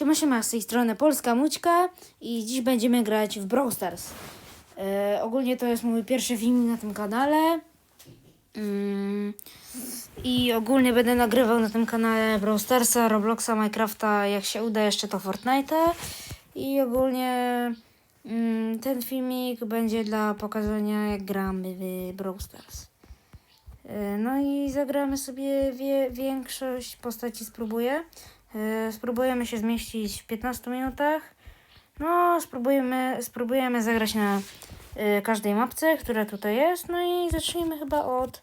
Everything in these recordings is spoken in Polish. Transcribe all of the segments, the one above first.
Siema, siema, z tej strony Polska Mućka i dziś będziemy grać w Brawl Stars. E, ogólnie to jest mój pierwszy film na tym kanale. Mm, I ogólnie będę nagrywał na tym kanale Brawl Starsa, Robloxa, Minecrafta, jak się uda jeszcze to Fortnite'a. I ogólnie mm, ten filmik będzie dla pokazania jak gramy w Brawl Stars. E, No i zagramy sobie wie, większość postaci spróbuję. E, Spróbujemy się zmieścić w 15 minutach. No, spróbujemy, spróbujemy zagrać na e, każdej mapce, która tutaj jest. No i zacznijmy chyba od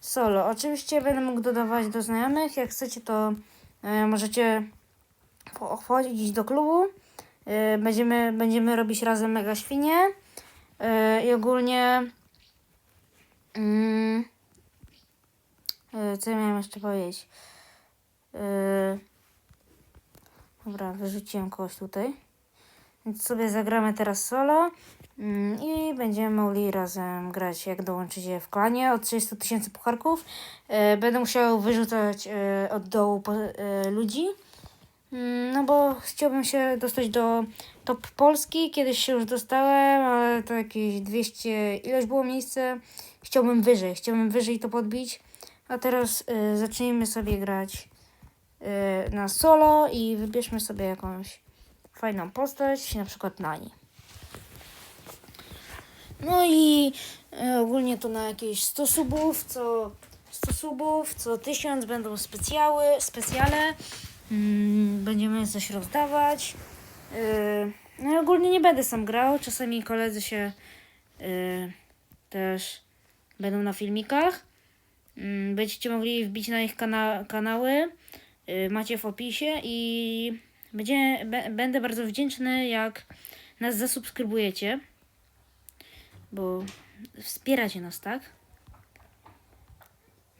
solo. Oczywiście będę mógł dodawać do znajomych. Jak chcecie, to e, możecie wchodzić do klubu. Będziemy, będziemy robić razem mega świnie. I ogólnie. Mm, co ja miałem jeszcze powiedzieć? E, Dobra, wyrzuciłem kogoś tutaj. Więc sobie zagramy teraz solo mm, i będziemy mogli razem grać, jak dołączycie w klanie od 30 tysięcy pucharków. E, będę musiał wyrzucać e, od dołu e, ludzi. Mm, No bo chciałbym się dostać do top Polski. Kiedyś się już dostałem, ale to jakieś 200 ileś było miejsce. Chciałbym wyżej, chciałbym wyżej to podbić. A teraz zacznijmy sobie grać na solo i wybierzmy sobie jakąś fajną postać, na przykład Nani. No i y, ogólnie to na jakieś 100 subów, co 100 subów, co 1000 będą specjały, specjale. Mm, będziemy coś rozdawać. Y, no i ogólnie nie będę sam grał, czasami koledzy się y, też będą na filmikach. Mm, Będziecie mogli wbić na ich kana- kanały y, macie w opisie i będzie, będę bardzo wdzięczny, jak nas zasubskrybujecie, bo wspieracie nas, tak?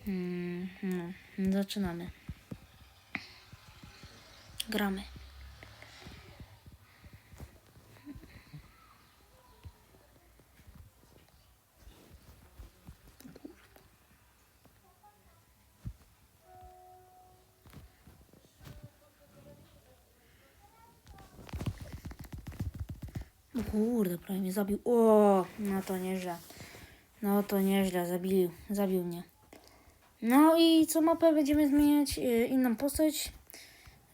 Hmm, no, zaczynamy. Gramy. Kurde, prawie mnie zabił. O, no to nieźle. No to nieźle, zabił, zabił mnie. No i co mapę będziemy zmieniać? Yy, inną postać.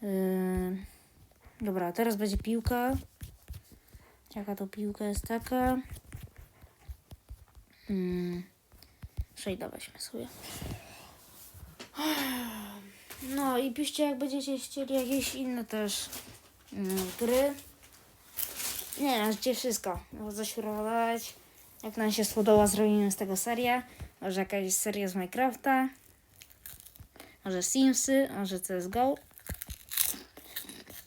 Yy, dobra, teraz będzie piłka. Jaka to piłka jest taka? Yy, Shade'a weźmy sobie. No i piszcie jak będziecie chcieli jakieś inne też yy, gry. Nie, na życie wszystko. Można zaśpiewać. Jak nam się spodoba, zrobimy z tego serię. Może jakaś seria z Minecrafta. Może Simsy, może CSGO.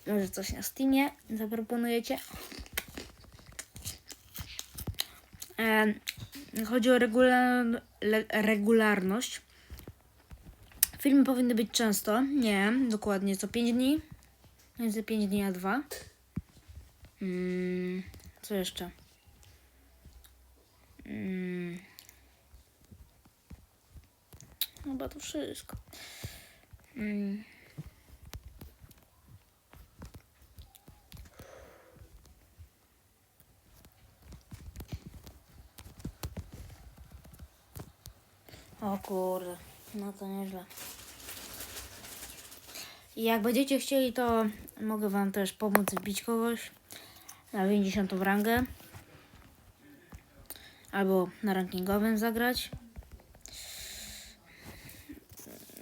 Może coś na Steamie zaproponujecie. Chodzi o regular, regularność. Filmy powinny być często. Nie, dokładnie co 5 dni. Między 5 dni a 2. Mm, co jeszcze? Mm. Chyba to wszystko. Mm. O kurde, no to nieźle. I jak będziecie chcieli, to mogę wam też pomóc wbić kogoś na 50 rangę. Albo na rankingowym zagrać.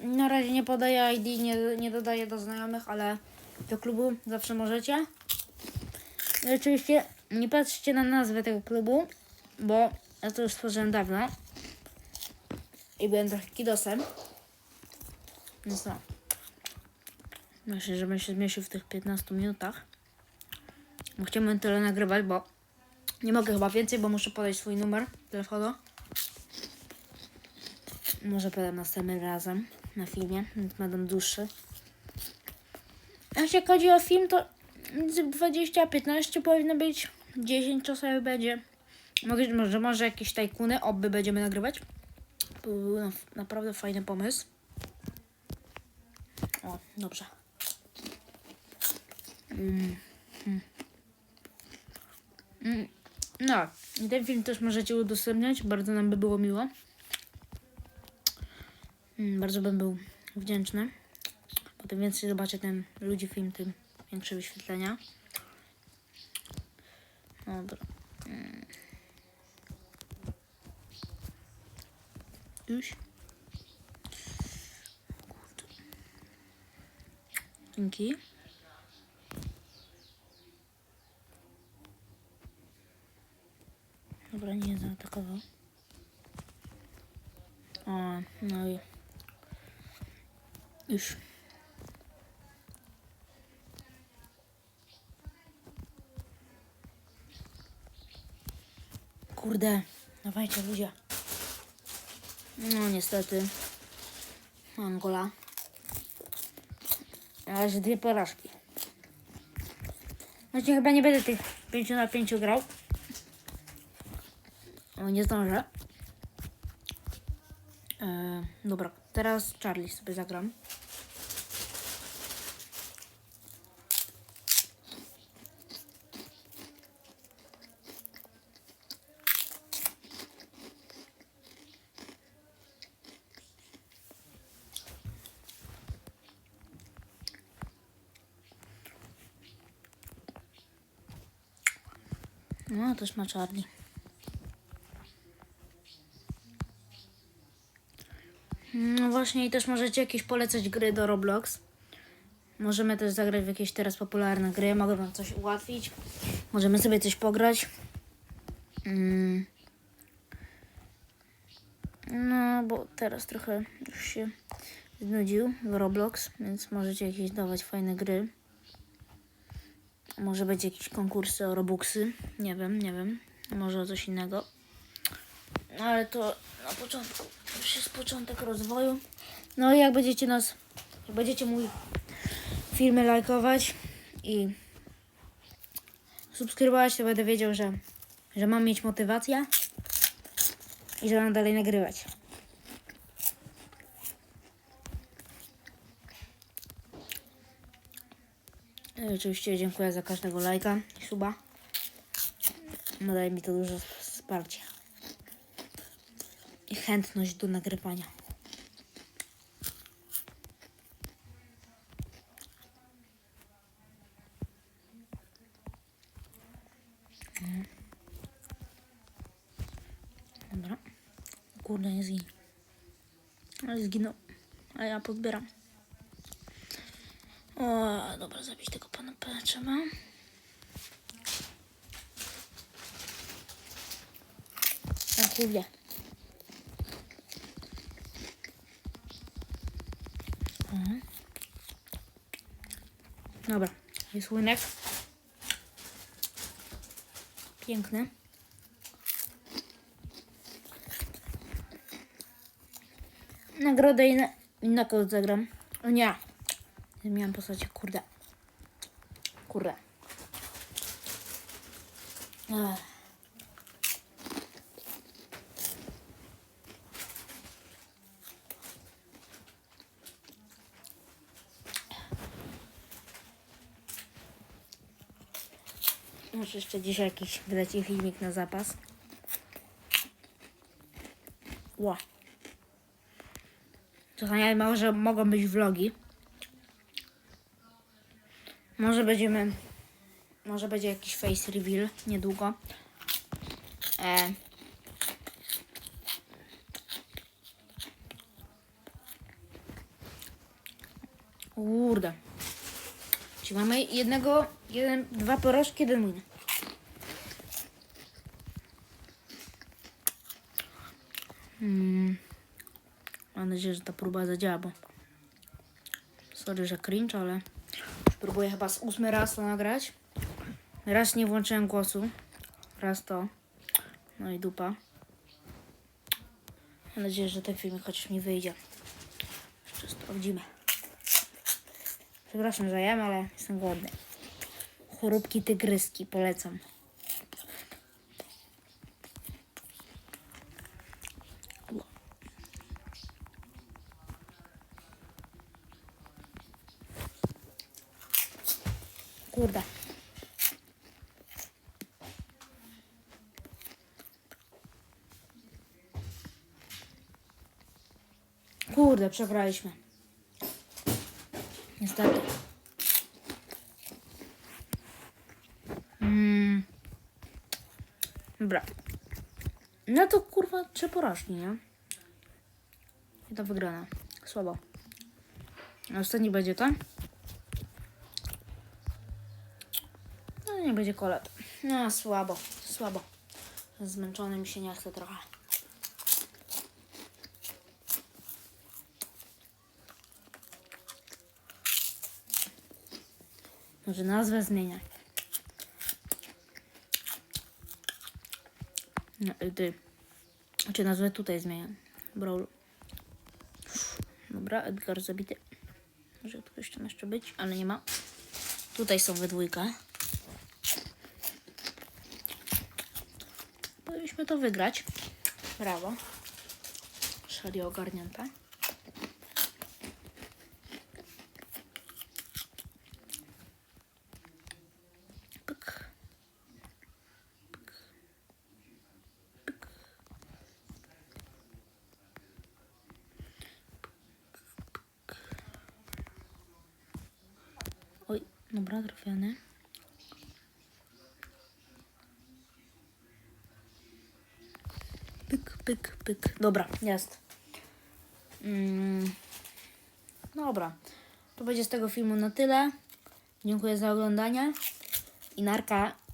Na razie nie podaję ID, nie, nie dodaję do znajomych, ale do klubu zawsze możecie. I oczywiście nie patrzcie na nazwę tego klubu, bo ja to już stworzyłem dawno. I byłem trochę kidosem. No co? Myślę, że bym się zmieścił w tych 15 minutach. Chciałbym tyle nagrywać, bo nie mogę chyba więcej, bo muszę podać swój numer telefonu. Może podam następnym razem na filmie, więc będą dłuższy. A jeśli chodzi o film, to między 20 a 15 powinno być. 10 czasami będzie. Mogę, może, może jakieś tajkuny, oby będziemy nagrywać. Był na- naprawdę fajny pomysł. O, dobrze. Mm. Mm. Mm. No, ten film też możecie udostępniać, bardzo nam by było miło. Mm, Bardzo bym był wdzięczny. Bo tym więcej zobaczy ten ludzi film, tym większe wyświetlenia. Dobra. Mm. Już. Dzięki. Dobra, nie zaatakował. O, no i już. Kurde, dawajcie ludzie. No niestety. Angola. Razie dwie porażki. Znaczy chyba nie będę tych 5 na 5 grał. Nie zdążę. E, dobra, teraz Charlie sobie zagram. No, też ma Charlie. No właśnie i też możecie jakieś polecać gry do Roblox. Możemy też zagrać w jakieś teraz popularne gry. Mogę wam coś ułatwić. Możemy sobie coś pograć. Mm. No, bo teraz trochę już się znudził w Roblox, więc możecie jakieś dawać fajne gry. Może być jakieś konkursy o Robuxy. Nie wiem, nie wiem. Może o coś innego. No, Ale to na początku, już jest początek rozwoju. No i jak będziecie nas, jak będziecie mój filmy lajkować i subskrybować, to będę wiedział, że, że mam mieć motywację i że mam dalej nagrywać. I oczywiście dziękuję za każdego lajka i suba. No daje mi to dużo wsparcia chętność do nagrywania. Mhm. Dobra. Kurde, nie zginął. Ale zginął. A ja podbieram. O, dobra, zabić tego pana trzeba. O kurde. Mhm. Dobra, jest łynek. Piękny. Nagrodę i na, i na kogo zagram. O nie. Zmieniam postacie, kurde. Kurde. Ech. Może jeszcze dzisiaj jakiś wyleci filmik na zapas. Ła. Kochani, może mogą być vlogi. Może będziemy... Może będzie jakiś face reveal niedługo. E. Kurde. Czyli mamy jednego, jeden, dwa porożki, jeden. Hmm. Mam nadzieję, że ta próba zadziała, bo sorry, że cringe, ale spróbuję chyba z ósmy raz to nagrać. Raz nie włączyłem głosu, raz to, no i dupa. Mam nadzieję, że ten filmik chociaż mi wyjdzie. Jeszcze sprawdzimy. Przepraszam, że jem, ale jestem głodny. Choróbki tygryski polecam. Kurde. Kurde, przegraliśmy. Niestety. Mm. Dobra. No to kurwa trzy porażki, nie? I to wygrana. Słabo. Ostatni będzie to? No nie będzie kolet. No słabo, słabo. Zmęczony mi się nie chce trochę. Może nazwę zmieniać. No, y, ty. Czy nazwę tutaj zmieniam? Brawl. Dobra, Edgar zabity. Może tu ktoś tam jeszcze być, ale nie ma. Tutaj są we dwójkę. Powinniśmy to wygrać. Brawo. Szali ogarnięte. Pyk. Pyk. Pyk. Oj, dobra, trafiony. Pyk, pyk, pyk. Dobra, jest. Mm, dobra. To będzie z tego filmu na tyle. Dziękuję za oglądanie. I narka.